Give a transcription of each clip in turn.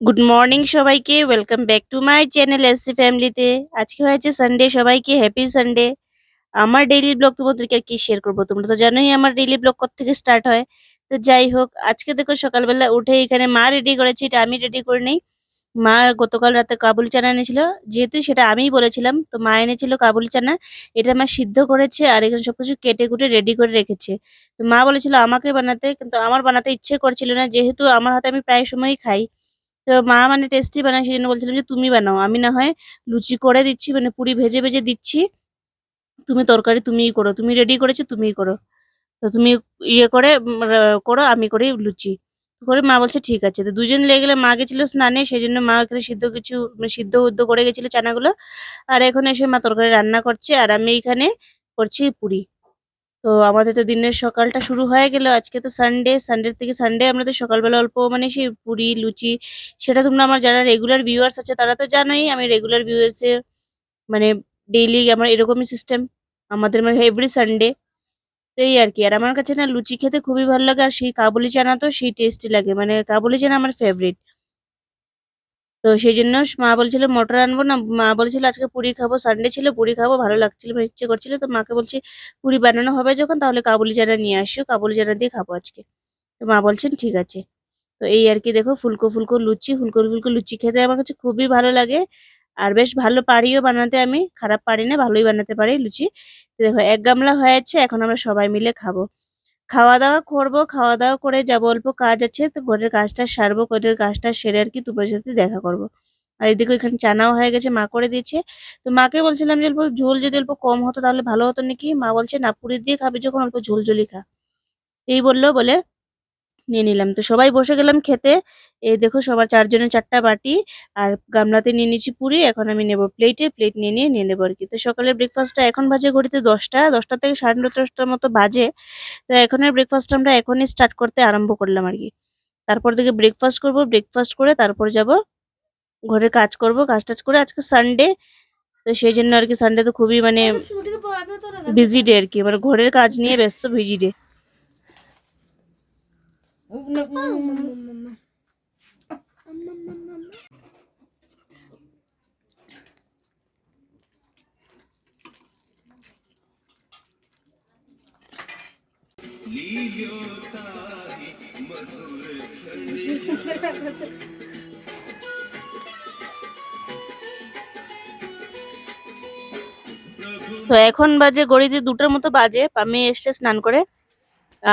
Good morning সবাইকে welcome back to my channel SC ফ্যামিলিতে আজকে হয়েছে সানডে সবাইকে হ্যাপি সানডে আমার ডেইলি ব্লগ তোমাদেরকে আর কি শেয়ার করব, তোমরা তো জানোই আমার ডেইলি ব্লগ কত থেকে স্টার্ট হয়। তো যাই হোক, আজকে দেখো সকালবেলা উঠে এখানে মা রেডি করেছি, এটা আমি রেডি করে নেই। মা গতকাল রাতে কাবুলি চানা এনেছিল, যেহেতু সেটা আমিই বলেছিলাম, তো মা এনেছিল কাবুলি চানা, এটা মা সিদ্ধ করেছে আর এখানে সবকিছু কেটে কুটে রেডি করে রেখেছে। তো মা বলেছিল আমাকে বানাতে, কিন্তু আমার বানাতে ইচ্ছে করছিল না, যেহেতু আমার হাতে আমি প্রায় সময়ই খাই। তো মা মানে টেস্টি বানায় সেই জন্য বলছিলাম যে তুমি বানাও। আমি না হয় লুচি করে দিচ্ছি মানে পুরি ভেজে ভেজে দিচ্ছি। তুমি তরকারি তুমিই করো, তুমি রেডি করেছ তুমিই করো। তো তুমি ইয়ে করে করো, আমি করি লুচি। করে মা বলছে ঠিক আছে। তো দুজন লেগে গেলে মা গেছিল স্নানে সেই জন্য মা এখানে সিদ্ধ কিছু মানে সিদ্ধ উদ্ধ করে গেছিল চানাগুলো। আর এখন এসে মা তরকারি রান্না করছে, আর আমি এখানে করছি পুরি। তো আমাদের তো দিনের সকালটা শুরু হয়ে গেল। আজকে তো সানডে সানডে থেকে সানডে আমরা তো সকালবেলা অল্প মানে সেই পুরি, লুচি, সেটা তোমরা আমার যারা রেগুলার ভিউয়ার্স আছে তারা তো জানোই আমি রেগুলার ভিউয়ার্সে মানে ডেইলি আমার এরকমই সিস্টেম আমাদের মানে এভরি সানডে তো এই আর কি, আর আমার কাছে না লুচি খেতে খুবই ভালো লাগে আর সেই কাবুলি চানা তো সেই টেস্টি লাগে। মানে কাবুলি চানা আমার ফেভারিট তো সেই জন্য মা বলছিল, মটর আনব না? মা বলছিল, আজকে পুরি খাব সানডে ছিল, পুরি খাব, ভালো লাগছিল ইচ্ছে করছিল। তো মাকে বলছি, পুরি বানানো হবে যখন, তাহলে কাবুলি চানা নিয়ে আসিও কাবুলি চানা দিয়ে খাব আজকে। তো মা বলছেন, ঠিক আছে। তো এই আর কি, দেখো, ফুলকো ফুলকো লুচি, ফুলকো ফুলকো লুচি খেতে আমার কাছে খুবই ভালো লাগে। আর বেশ ভালো পারিও বানাতে আমি, খারাপ পারি না, ভালোই বানাতে পারি লুচি। দেখো, এক গামলা হয়েছে, এখন আমরা সবাই মিলে খাব। খাওয়া দাওয়া করব খাওয়া দাওয়া করে যাব অল্প কাজ আছে, তো ঘরের কাজটা সারবো ঘরের কাজটা সেরে আর কি তোমার সাথে দেখা করব। আর এদিকে এখানে চানাও হয়ে গেছে, মা করে দিয়েছে। তো মাকে বলছিলাম যে অল্প ঝোল যদি অল্প কম হতো তাহলে ভালো হতো নাকি? মা বলছে, না পুরি দিয়ে খাবি যখন অল্প ঝোল ঝোলই খা। এই বলল বলে নিয়ে নিলাম। তো সবাই বসে গেলাম খেতে। এই দেখো সবার চারজনের চারটা বাটি আর গামলাতে নিয়ে নিয়েছি পুরি। এখন আমি নেব প্লেটে প্লেট নিয়ে নিয়ে নিয়ে নেব আর কি। তো সকালের ব্রেকফাস্টটা এখন বাজে ঘড়িতে দশটা। দশটা থেকে সাড়ে দশটার মতো বাজে। তো এখনের ব্রেকফাস্ট আমরা এখনই স্টার্ট করতে আরম্ভ করলাম আর কি। তারপর থেকে ব্রেকফাস্ট করব ব্রেকফাস্ট করে তারপর যাব। ঘরের কাজ করব কাজ টাজ করে আজকে সানডে তো সেই জন্য আর কি সানডে তো খুবই মানে বিজি ডে আর কি। মানে ঘরের কাজ নিয়ে ব্যস্ত বিজি ডে তো এখন বাজে গড়িতে দুটোর মতো বাজে আমি এসে স্নান করে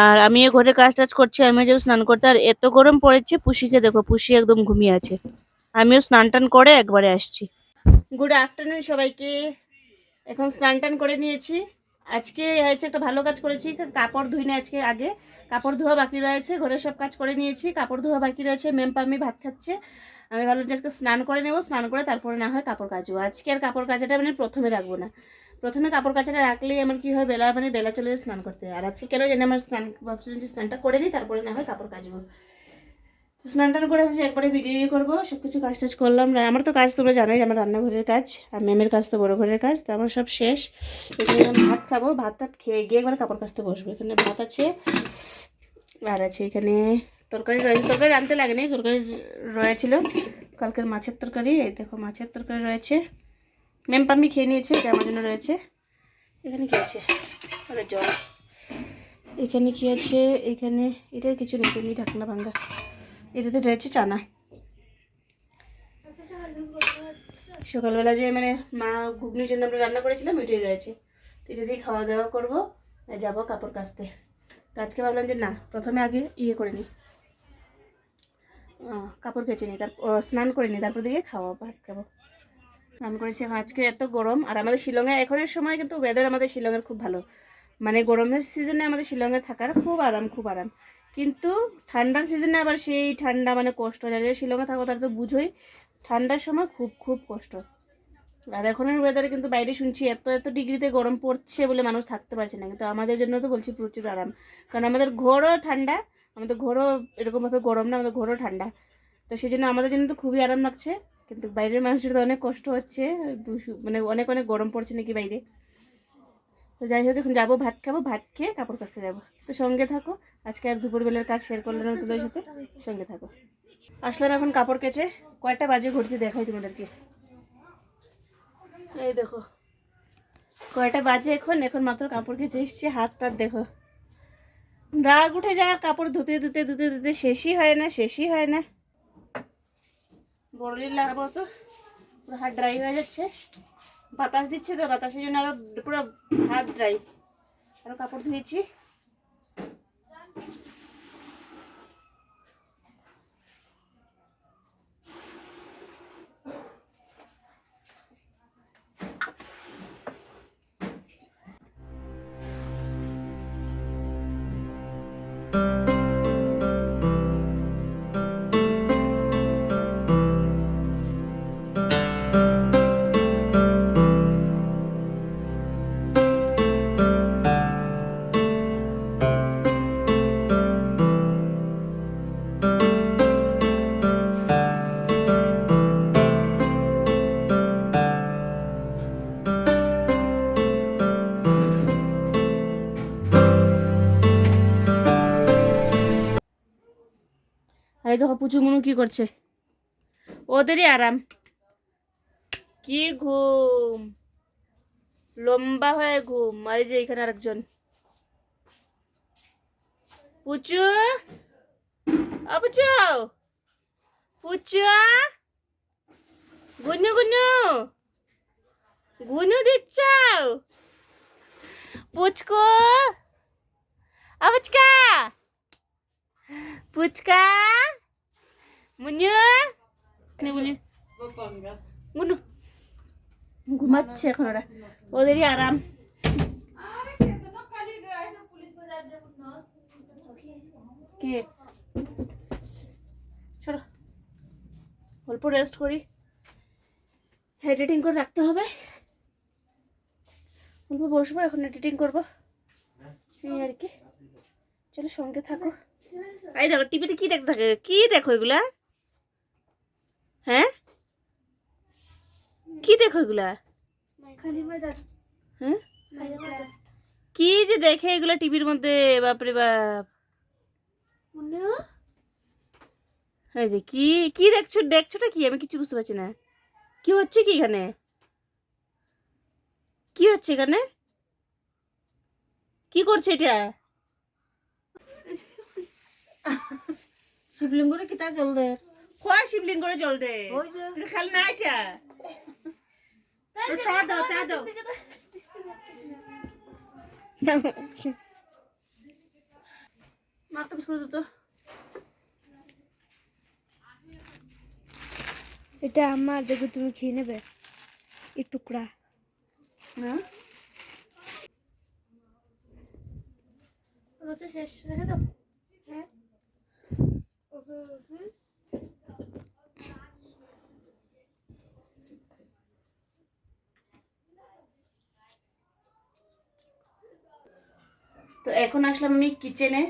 আর আমিও ঘরে কাজ টাজ করছি, আমিও যাব স্নান করতে। আর এত গরম পড়েছে, পুষিকে দেখো, পুষি একদম ঘুমিয়ে আছে। আমিও স্নান টান করে একবারে আসছি। গুড আফটারনুন সবাইকে। এখন স্নান টান করে নিয়েছি। আজকে হয়েছে একটা ভালো কাজ করেছি, কাপড় ধুই না আজকে আগে। কাপড় ধোয়া বাকি রয়েছে ঘরের সব কাজ করে নিয়েছি। কাপড় ধোয়া বাকি রয়েছে, মেম পাম্মি ভাত খাচ্ছে। আমি ভালো আজকে স্নান করে নেব, স্নান করে তারপরে না হয় কাপড় কাচবো। আজকে আর কাপড় কাচাটা মানে প্রথমে রাখব না। প্রথমে কাপড় কাচাটা রাখলেই আমার কি হয়, বেলা মানে বেলা চলে যায় স্নান করতে। আর আজকে কেন জানি আমার স্নান, ভাবছিলাম যে স্নানটা করে নিই, তারপরে না হয় কাপড় কাচবো। তো স্নান টান করে হচ্ছে একবারে ভিডিও করব সব কিছু কাজ টাজ করলাম। আমার তো কাজ তোমরা জানোই, আমার রান্নাঘরের কাজ, আর ম্যামের কাজ তো বড়ো ঘরের কাজ, তো আমার সব শেষ। এখানে ভাত খাব, ভাত টাত খেয়ে গিয়ে একবার কাপড় কাচতে বসবো। এখানে ভাত আছে, আর আছে এখানে তরকারি রয়েছে তরকারি আনতে লাগে নাই তরকারি রয়েছিল। কালকের মাছের তরকারি, এই দেখো মাছের তরকারি রয়েছে। ম্যাম পাম্মি খেয়ে নিয়েছে, এটা আমার জন্য রয়েছে। এখানে কি আছে? আরে জল। এখানে কি আছে? এখানে এটা কিছু নেই, এমনি ঢাকনা ভাঙ্গা এটাতে রয়েছে চানা। সকালবেলা যে মানে মা ঘুগনির জন্য আমরা রান্না করেছিলাম, ওইটাই রয়েছে। তো এটা দিয়ে খাওয়া দাওয়া করব যাব কাপড় কাচতে। তো আজকে ভাবলাম যে না, প্রথমে আগে ইয়ে করে নিই। কাপড় কেচে নিই তারপর স্নান করে নিই, তারপর দিকে খাওয়া, ভাত খাব। স্নান করেছি। আজকে এত গরম, আর আমাদের শিলংয়ে এখনের সময় কিন্তু ওয়েদার আমাদের শিলংয়ের খুব ভালো। মানে গরমের সিজনে আমাদের শিলংয়ে থাকার খুব আরাম খুব আরাম। কিন্তু ঠান্ডার সিজনে আবার সেই ঠান্ডা মানে কষ্ট, যারা শিলংয়ে থাকো তারা তো বুঝোই, ঠান্ডার সময় খুব খুব কষ্ট। আর এখনের ওয়েদারে কিন্তু বাইরে শুনছি, এত এত ডিগ্রিতে গরম পড়ছে বলে মানুষ থাকতে পারছে না। কিন্তু আমাদের জন্য তো বলছি প্রচুর আরাম। কারণ আমাদের ঘরও ঠান্ডা, আমাদের ঘরও এরকমভাবে গরম না, আমাদের ঘরও ঠান্ডা। তো সেই জন্য আমাদের জন্য তো খুবই আরাম লাগছে। কিন্তু বাইরের মানুষের তো অনেক কষ্ট হচ্ছে মানে অনেক অনেক গরম পড়ছে নাকি বাইরে। তো যাই হোক এখন যাব ভাত খাব ভাত খেয়ে কাপড় কাচতে যাব। তো সঙ্গে থাকো আজকে আর দুপুরবেলার কাজ শেয়ার করলাম না তোদের সাথে। সঙ্গে থাকো। আসলাম এখন কাপড় কেচে কয়টা বাজে ঘুরতে দেখাই তোমাদেরকে। এই দেখো কয়টা বাজে এখন এখন মাত্র কাপড় কেচে এসছে হাত টাত দেখো। রাগ উঠে যায় কাপড় ধুতে ধুতে ধুতে ধুতে শেষই হয় না শেষই হয় না। বড় লিল লাগাবো তো। পুরো হাত ড্রাই হয়ে যাচ্ছে। বাতাস দিচ্ছে তো, বাতাসের জন্য আরও পুরো হাত ড্রাই আরও কাপড় ধুয়েছি। মুনু কি করছে? ওদেরই আরাম। কি ঘুম? লম্বা হয়ে ঘুম। এই যে এখানে আরেকজন। পুচু? পুচু! পুচু গুনু গুনু! গুনু দিচ্ছ পুচকো! আবুচকা পুচকা! মুনু নে বলি মুনু ঘুমাচ্ছে এখন ওরা। ওদেরই আরাম। কে? চলো অল্প রেস্ট করি। এডিটিং করে রাখতে হবে। অল্প বসবো, এখন এডিটিং করব। এই আর কি। চলো সঙ্গে থাকো। এই দেখো টিভিতে কি দেখতে থাকে? কি দেখো এগুলা? হ্যাঁ? কি দেখো এগুলা? হ্যাঁ? কি যে দেখে এগুলা টিভির মধ্যে বাপরে বাপ। এই যে কি কি দেখছ দেখছোটা কি? আমি কিছু বুঝতে পারছি না। কি হচ্ছে কি এখানে? কি হচ্ছে এখানে? কি করছে এটা? শিবলিঙ্গ করে কিতা জল দে খোয়া শিবলিং করে জল দে। যে। খেল না এটা। চা দাও চা দাও। মাকে বিস্কুট দিত এটা আমার দেখো তুমি খেয়ে নেবে। এই টুকরা। হ্যাঁ? শেষ রেখে দাও। হ্যাঁ। এখন আসলাম আমি কিচেনে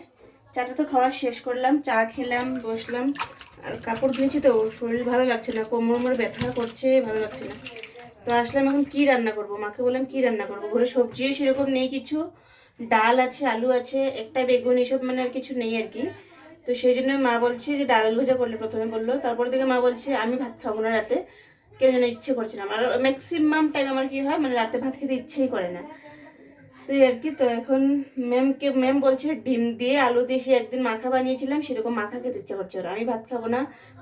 চাটা তো খাওয়া শেষ করলাম, চা খেলাম, বসলাম। আর কাপড় ধুয়েছি তো, শরীর ভালো লাগছে না, কোমর মোমর ব্যথা করছে, ভালো লাগছে না। তো আসলাম এখন কি রান্না করব? মাকে বললাম কি রান্না করব? ঘরে সবজিও সেরকম নেই কিছু। ডাল আছে, আলু আছে, একটা বেগুন এসব মানে আর কিছু নেই আর কি। তো সেই জন্য মা বলছে যে ডাল আলু ভাজা করলে প্রথমে বলল তারপর থেকে মা বলছে, আমি ভাত খাব না রাতে। কেউ যেন ইচ্ছে করছে না। ম্যাক্সিমাম টাইম আমার কি হয় মানে রাতে ভাত খেতে ইচ্ছেই করে না। তো আর কি, তো এখন ম্যামকে, ম্যাম বলছে ডিম দিয়ে আলু দিয়ে সে একদিন মাখা বানিয়েছিলাম, সেরকম মাখা খেতে ইচ্ছা করছে ওরা। আমি ভাত খাব না।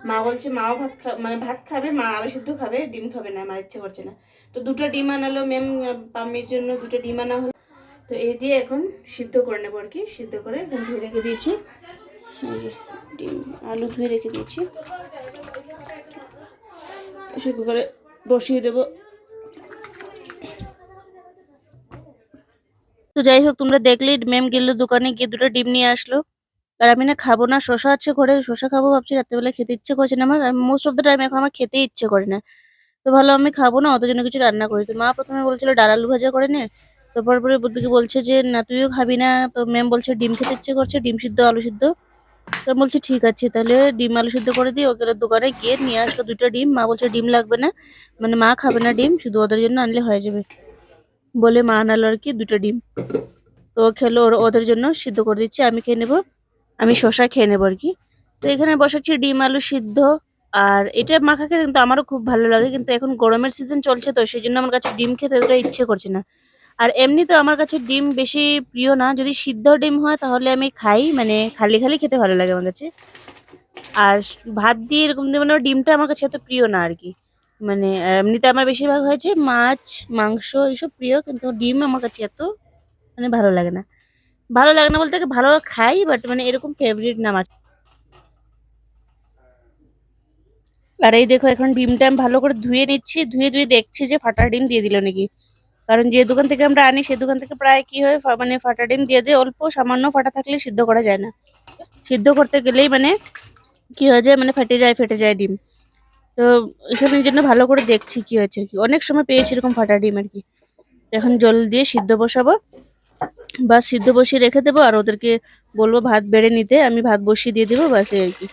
মা বলছে, মাও ভাত খা মানে ভাত খাবে, মা আলু সিদ্ধ খাবে, ডিম খাবে না, আমার ইচ্ছে করছে না। তো দুটো ডিম আনালো ম্যাম, পাম্মির জন্য দুটো ডিম আনা হলো। তো এই দিয়ে এখন সিদ্ধ করে নেব আর কি, সিদ্ধ করে এখন ধুয়ে রেখে দিয়েছি। ডিম, আলু ধুয়ে রেখে দিয়েছি। সেদ্ধ করে বসিয়ে দেবো। যাই হোক, তোমরা দেখলেই ম্যাম গেল দোকানে গিয়ে দুটো ডিম নিয়ে আসলো। আর আমি না খাব না শশা আছে ঘরে শশা খাব ভাবছি রাত্রেবেলা খেতে ইচ্ছে করছে না আমার। মোস্ট অফ দ্য টাইম এখন আমার খেতে ইচ্ছে করে না। তো ভালো আমি খাব না, অত জন্য কিছু রান্না করি। তো মা প্রথমে বলছিল ডাল আলু ভাজা করে নে। তো পরে বুদ্ধিকে বলছে যে, না, তুইও খাবি না। তো ম্যাম বলছে, ডিম খেতে ইচ্ছে করছে, ডিম সিদ্ধ, আলু সিদ্ধ। তো বলছি, ঠিক আছে, তাহলে ডিম আলু সিদ্ধ করে দিই। ওকে দোকানে গিয়ে নিয়ে আসলো দুটো ডিম। মা বলছে, ডিম লাগবে না। মানে মা খাবে না ডিম, শুধু ওদের জন্য আনলে হয়ে যাবে। বলে মা আনালো আর কি? দুটো ডিম। তো খেলো, ওর- ওদের জন্য সিদ্ধ করে দিচ্ছি, আমি খেয়ে নেব। আমি শশা খেয়ে নেব আর কি। তো এখানে বসাচ্ছি ডিম, আলু সিদ্ধ, আর এটা মাখা খেতে কিন্তু আমারও খুব ভালো লাগে, কিন্তু এখন গরমের সিজন চলছে তো সেই জন্য আমার কাছে ডিম খেতে অতটা ইচ্ছে করছে না। আর এমনি তো আমার কাছে ডিম বেশি প্রিয় না, যদি সিদ্ধ ডিম হয় তাহলে আমি খাই মানে খালি খালি খেতে ভালো লাগে আমার কাছে। আর ভাত দিয়ে এরকম মানে ডিমটা আমার কাছে এত প্রিয় না আর কি। মানে এমনিতে আমার বেশিরভাগ হয়েছে মাছ, মাংস এইসব প্রিয়, কিন্তু ডিম আমার কাছে এত মানে ভালো লাগে না। ভালো লাগে না বলতে ভালো খাই বাট মানে এরকম ফেভারিট না মাছ। আর এই দেখো, এখন ডিমটা আমি ভালো করে ধুয়ে নিচ্ছি, ধুয়ে ধুয়ে দেখছি যে ফাটা ডিম দিয়ে দিল নাকি। কারণ যে দোকান থেকে আমরা আনি, সে দোকান থেকে প্রায় কি হয় মানে ফাটা ডিম দিয়ে দেয় অল্প সামান্য ফাটা থাকলে সিদ্ধ করা যায় না। সিদ্ধ করতে গেলেই মানে কি হয়ে যায় মানে ফেটে যায় ফেটে যায় ডিম। তো এখানে জন্য ভালো করে দেখছি কি হয়েছে কি। অনেক সময় পেয়েছি এরকম ফাটা ডিম আর কি। এখন জল দিয়ে সিদ্ধ বসাবো। বা সিদ্ধ বসিয়ে রেখে দেবো আর ওদেরকে বলব ভাত বেড়ে নিতে। আমি ভাত বসিয়ে দিয়ে দেবো বাস আর কি।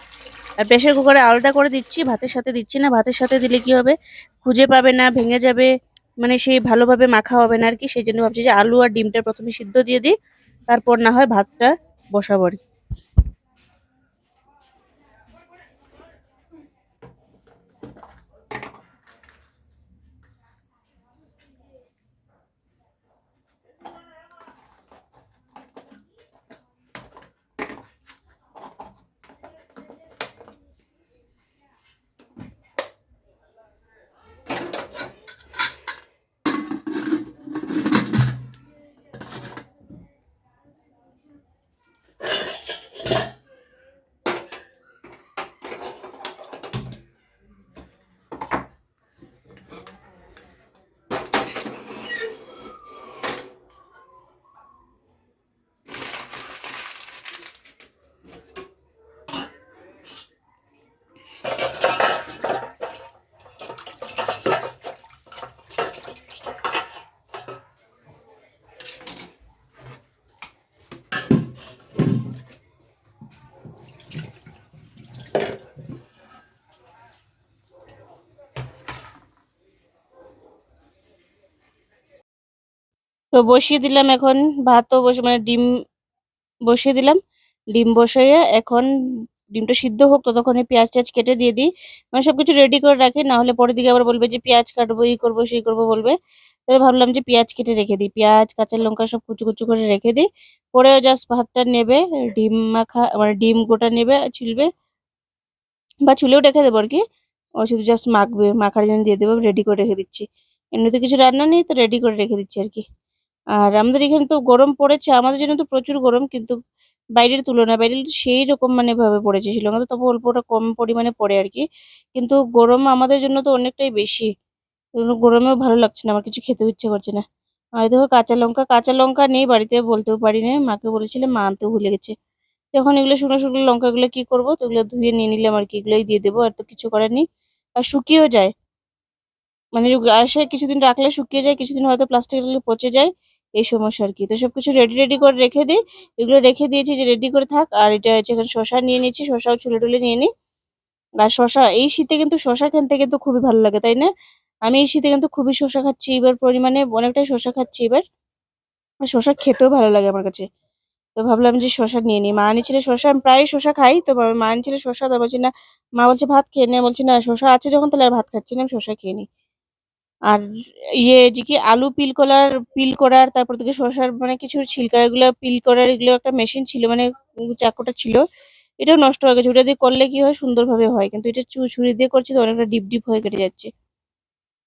আর প্রেশার কুকারে আলাদা করে দিচ্ছি, ভাতের সাথে দিচ্ছি না। ভাতের সাথে দিলে কি হবে? খুঁজে পাবে না, ভেঙে যাবে। মানে সেই ভালোভাবে মাখা হবে না আর কি। সেই জন্য ভাবছি যে আলু আর ডিমটা প্রথমে সিদ্ধ দিয়ে দিই। তারপর না হয় ভাতটা বসাবো আর কি। তো বসিয়ে দিলাম এখন ভাতও বসে মানে ডিম বসিয়ে দিলাম। ডিম বসিয়ে এখন ডিমটা সিদ্ধ হোক, ততক্ষণে পেঁয়াজ টেয়াজ কেটে দিয়ে দিই। মানে সবকিছু রেডি করে রাখি, না হলে পরের দিকে আবার বলবে যে পেঁয়াজ কাটবো এই করব, সেই করব বলবে। তাহলে ভাবলাম যে পেঁয়াজ কেটে রেখে দিই। পেঁয়াজ, কাঁচা লঙ্কা সব কুচু কুচু করে রেখে দিই। পরে জাস্ট ভাতটা নেবে, ডিম মাখা মানে ডিম গোটা নেবে, ছুলবে। বা ছুলেও রেখে দেবো আর কি। ও শুধু জাস্ট মাখবে, মাখার জন্য দিয়ে দেবো রেডি করে রেখে দিচ্ছি। এমনিতে কিছু রান্না নেই, তো রেডি করে রেখে দিচ্ছি আর কি। আর আমাদের এখানে তো গরম পড়েছে, আমাদের জন্য তো প্রচুর গরম কিন্তু বাইরের তুলনায় বাইরে সেই রকম মানে ভাবে পড়েছে তো তবু অল্পটা কম পরিমাণে পড়ে আর কি। কিন্তু গরম আমাদের জন্য তো অনেকটাই বেশি। গরমেও ভালো লাগছে না, আমার কিছু খেতে ইচ্ছে করছে না। আর দেখো কাঁচা লঙ্কা কাঁচা লঙ্কা নেই বাড়িতে, বলতেও পারি না মাকে বলেছিলাম, মা আনতে ভুলে গেছে। তো এখন এগুলো শুকনো শুকনো লঙ্কাগুলো কি করব? তো এগুলো ধুয়ে নিয়ে নিলাম আর কি, এগুলোই দিয়ে দেবো, আর তো কিছু করার নেই। আর শুকিয়েও যায়। মানে আসে কিছুদিন রাখলে শুকিয়ে যায়, কিছুদিন হয়তো প্লাস্টিক পচে যায়। এই সমস্যা আর কি। তো সবকিছু রেডি রেডি করে রেখে দিই। এগুলো রেখে দিয়েছি যে রেডি করে থাক। আর এটা হচ্ছে এখানে শশা নিয়ে নিয়েছি শশাও ছুলে টুলে নিয়ে নিই। আর শশা, এই শীতে কিন্তু শশা খেতে কিন্তু খুবই ভালো লাগে, তাই না? আমি এই শীতে কিন্তু খুবই শশা খাচ্ছি। এবার পরিমাণে অনেকটাই শশা খাচ্ছি এবার। আর শশা খেতেও ভালো লাগে আমার কাছে। তো ভাবলাম যে শশা নিয়ে নিই। মা আনিছিল শশা, আমি প্রায় শশা খাই। তো মা আনিছিল শশা। তো বলছি, না, মা বলছে, ভাত খেয়ে নে। বলছি, না, শশা আছে যখন, তাহলে আর ভাত খাচ্ছি না, আমি শশা খেয়ে নিই। আর ইয়ে যে কি আলু পিল করার পিল করার, তারপর থেকে শসার মানে কিছু ছিলকা, এগুলো পিল করার, এগুলো একটা মেশিন ছিল মানে চাকুটা ছিল, এটাও নষ্ট হয়ে গেছে। ওটা দিয়ে করলে কি হয়? সুন্দরভাবে হয়। কিন্তু এটা ছুরি দিয়ে করছি তো অনেকটা ডিপ ডিপ হয়ে কেটে যাচ্ছে।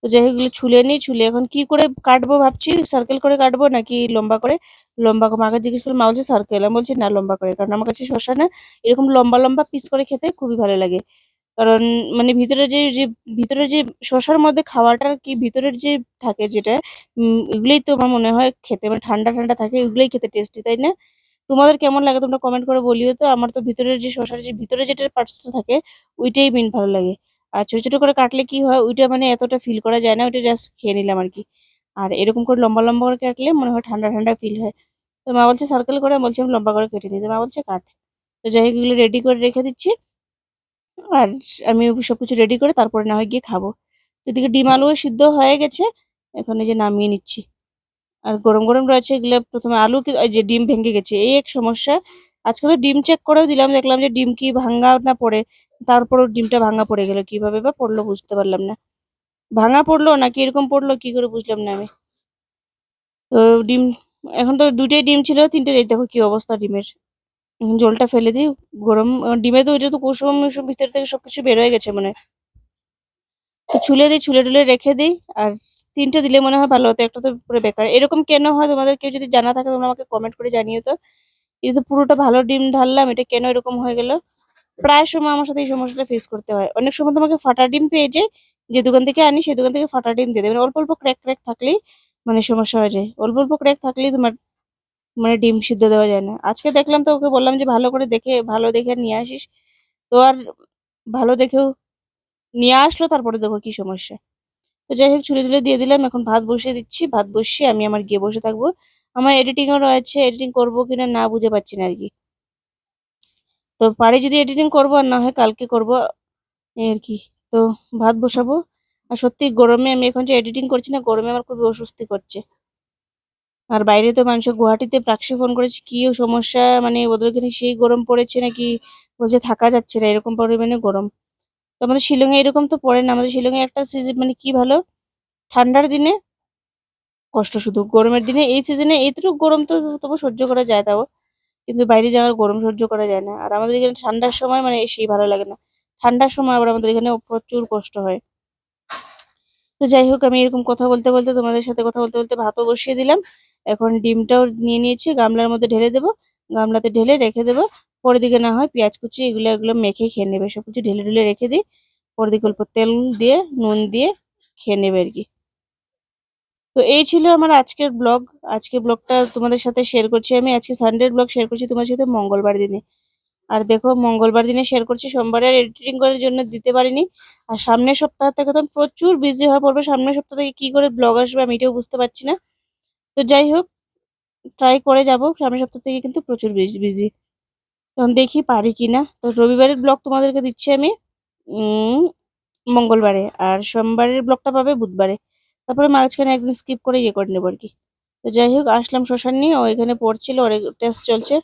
তো যাই হোক ছুলে নিই, ছুলে এখন কি করে কাটবো ভাবছি? সার্কেল করে কাটবো নাকি লম্বা করে? লম্বা করে, মাকে জিজ্ঞেস করলাম, মা বলছে সার্কেল আমি বলছি, না, লম্বা করে, কারণ আমার কাছে শসা না। এরকম লম্বা লম্বা পিস করে খেতে খুবই ভালো লাগে। কারণ মানে ভিতরে যে যে, ভিতরে যে শসার মধ্যে খাওয়াটার কি ভিতরের যে থাকে যেটা এগুলোই তো আমার মনে হয় খেতে মানে ঠান্ডা ঠান্ডা থাকে, এগুলোই খেতে টেস্টি তাই না? তোমাদের কেমন লাগে তোমরা কমেন্ট করে বলিও তো। আমার তো ভিতরের যে শসার যে, ভিতরে যেটা পার্টসটা থাকে, ওইটাই মেন ভালো লাগে। আর ছোট ছোট করে কাটলে কি হয়, ওইটা মানে এতটা ফিল করা যায় না, ওইটা জাস্ট খেয়ে নিলাম আর কি। আর এরকম করে লম্বা লম্বা করে কাটলে মনে হয় ঠান্ডা ঠান্ডা ফিল হয়। তো মা বলছে সার্কেল করে বলছি, আমি লম্বা করে কেটে নিতে মা বলছে, কাট। তো যাই হোক, এগুলো রেডি করে রেখে দিচ্ছি। আর আমি সবকিছু রেডি করে তারপরে না হয় গিয়ে খাব। এদিকে ডিম আলুও সিদ্ধ হয়ে গেছে, এখন এই যে নামিয়ে নিচ্ছি। আর গরম গরম রয়েছে এগুলো, প্রথমে আলু যে ডিম ভেঙে গেছে, এই এক সমস্যা। আজকে তো ডিম চেক করেও দিলাম, দেখলাম যে ডিম কি ভাঙা না পড়ে, তারপরও ডিমটা ভাঙা পড়ে গেল, কীভাবে বা পড়ল বুঝতে পারলাম না। ভাঙা পড়ল নাকি এরকম পড়ল, কি করে বুঝলাম না আমি। তো ডিম, এখন তো দুটোই ডিম ছিল তিনটে দেখো কি অবস্থা ডিমের। জলটা ফেলে দিই, গরম ডিমে তো ওইটা তো কুসুম মুসুম ভিতর থেকে সবকিছু বের হয়ে গেছে মনে তো ছুলে দিই, ছুলে টুলে রেখে দিই, আর তিনটে দিলে মনে হয় ভালো হতো, একটা তো পুরো বেকার। এরকম কেন হয় তোমাদের কেউ যদি জানা থাকে, তোমরা আমাকে কমেন্ট করে জানিও তো। এটা তো পুরোটা ভালো ডিম ঢাললাম, এটা কেন এরকম হয়ে গেল? প্রায় সময় আমার সাথে এই সমস্যাটা ফেস করতে হয়। অনেক সময় তোমাকে ফাটা ডিম পেয়ে যায়, যে দোকান থেকে আনি সেই দোকান থেকে ফাটা ডিম দিয়ে দেবে মানে অল্প অল্প ক্র্যাক ক্র্যাক থাকলেই মানে সমস্যা হয়ে যায়। অল্প অল্প ক্র্যাক থাকলেই তোমার মানে ডিম সিদ্ধ দেওয়া যায় না। আজকে দেখলাম তো ওকে বললাম যে, ভালো করে দেখে, ভালো দেখে নিয়ে আসিস। তো আর ভালো দেখেও নিয়ে আসলো, তারপরে দেখো কি সমস্যা। তো যাই হোক ছুলে ছুলে দিয়ে দিলাম। এখন ভাত বসিয়ে দিচ্ছি। ভাত বসিয়ে আমি আমার গিয়ে বসে থাকব। আমার এডিটিংও রয়েছে। এডিটিং করব কিনা না বুঝে পাচ্ছি না আর কি। তো পারি যদি এডিটিং করব, আর না হয় কালকে করব। আর কি। তো ভাত বসাবো। আর সত্যি গরমে আমি এখন যে এডিটিং করছি না, গরমে আমার খুবই অস্বস্তি করছে। আর বাইরে তো মানুষ গুয়াহাটিতে প্রাক্সি ফোন করেছে, কি সমস্যা? মানে ওদের ওখানে সেই গরম পড়েছে নাকি? বলছে থাকা যাচ্ছে না, এরকম পরিমাণে গরম। তো আমাদের শিলংয়ে এরকম তো পড়ে না, আমাদের শিলংয়ে একটা সিজন মানে কি ভালো? ঠান্ডার দিনে কষ্ট শুধু, গরমের দিনে এই সিজনে এইটুকু গরম তো তবু সহ্য করা যায় তাও। কিন্তু বাইরে যাওয়ার গরম সহ্য করা যায় না। আর আমাদের এখানে ঠান্ডার সময় মানে সেই ভালো লাগে না। ঠান্ডার সময় আবার আমাদের এখানে প্রচুর কষ্ট হয়। তো যাই হোক, আমি এরকম কথা বলতে বলতে তোমাদের সাথে কথা বলতে বলতে ভাতও বসিয়ে দিলাম। এখন ডিমটাও নিয়ে নিয়েছি, গামলার মধ্যে ঢেলে দেবো, গামলাতে ঢেলে রেখে দেবো। পরের দিকে না হয় পেঁয়াজ কুচি এগুলো এগুলো মেখে খেয়ে নেবে সব কিছু ঢেলে ঢেলে রেখে দিই। পরের দিকে অল্প তেল দিয়ে, নুন দিয়ে খেয়ে নেবে আর কি। তো এই ছিল আমার আজকের ব্লগ। আজকে ব্লগটা তোমাদের সাথে শেয়ার করছি আমি। আজকে সানডের ব্লগ শেয়ার করছি তোমার সাথে মঙ্গলবার দিনে। আর দেখো, মঙ্গলবার দিনে শেয়ার করছি, সোমবারে এডিটিং করার জন্য দিতে পারিনি। আর সামনের সপ্তাহ থেকে তো প্রচুর বিজি হয়ে পড়বে। সামনের সপ্তাহ থেকে কি করে ব্লগ আসবে আমি এটাও বুঝতে পারছি না। তো যাই হোক ট্রাই করে যাব। সামনের সপ্তাহ থেকে কিন্তু প্রচুর বিজি তখন দেখি পারি কি না তো রবিবারের ব্লগ তোমাদেরকে দিচ্ছি আমি মঙ্গলবারে। আর সোমবারের ব্লগটা পাবে বুধবারে। তারপরে মাঝখানে একদিন স্কিপ করে ইয়ে করে নেব আর কি। তো যাই হোক, আসলাম শ্মশান নিয়ে। ও এখানে পড়ছিল, ওর টেস্ট চলছে।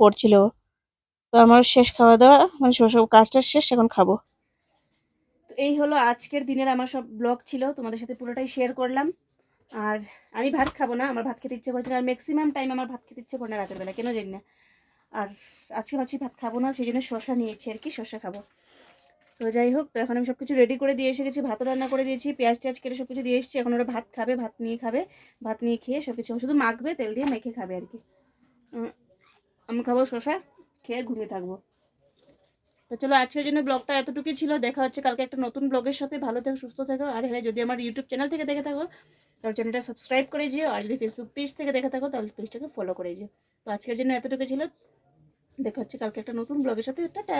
পড়ছিল। তো আমার শেষ খাওয়া দাওয়া মানে সব কাজটা শেষ, এখন খাব। তো এই হলো আজকের দিনের আমার সব ব্লগ ছিল। তোমাদের সাথে পুরোটাই শেয়ার করলাম। আর আমি ভাত খাব না, আমার ভাত খেতে ইচ্ছে করছে না, আর ম্যাক্সিমাম টাইম আমার ভাত খেতে ইচ্ছে করে না রাতের বেলা, কেন জানি না। আর আজকে ভাবছি ভাত খাব না, সেই জন্য শশা নিয়েছি আর কি শশা খাব। তো যাই হোক, তো এখন আমি সব কিছু রেডি করে দিয়ে এসে গেছি, ভাতও রান্না করে দিয়েছি, পেঁয়াজ টেয়াজ কেটে সব কিছু দিয়ে এসেছি, এখন ওরা ভাত খাবে, ভাত নিয়ে খাবে, ভাত নিয়ে খেয়ে সব কিছু শুধু মাখবে, তেল দিয়ে মেখে খাবে আর কি। আমি খাব শশা খেয়ে ঘুমিয়ে থাকব। তো চলো আজকের জন্য ব্লগটা এতটুকুই ছিল। দেখা হচ্ছে কালকে একটা নতুন ব্লগের সাথে। ভালো থেকো, সুস্থ থেকো। আর হ্যাঁ যদি আমার ইউটিউব চ্যানেল থেকে দেখে থাকো, তাহলে চ্যানেলটা সাবস্ক্রাইব করে যেও আর যদি ফেসবুক পেজ থেকে দেখে থাকো, তাহলে পেজটাকে ফলো করে যেও তো আজকের জন্য এতটুকু ছিল। দেখা হচ্ছে কালকে একটা নতুন ব্লগের সাথে। টাটা!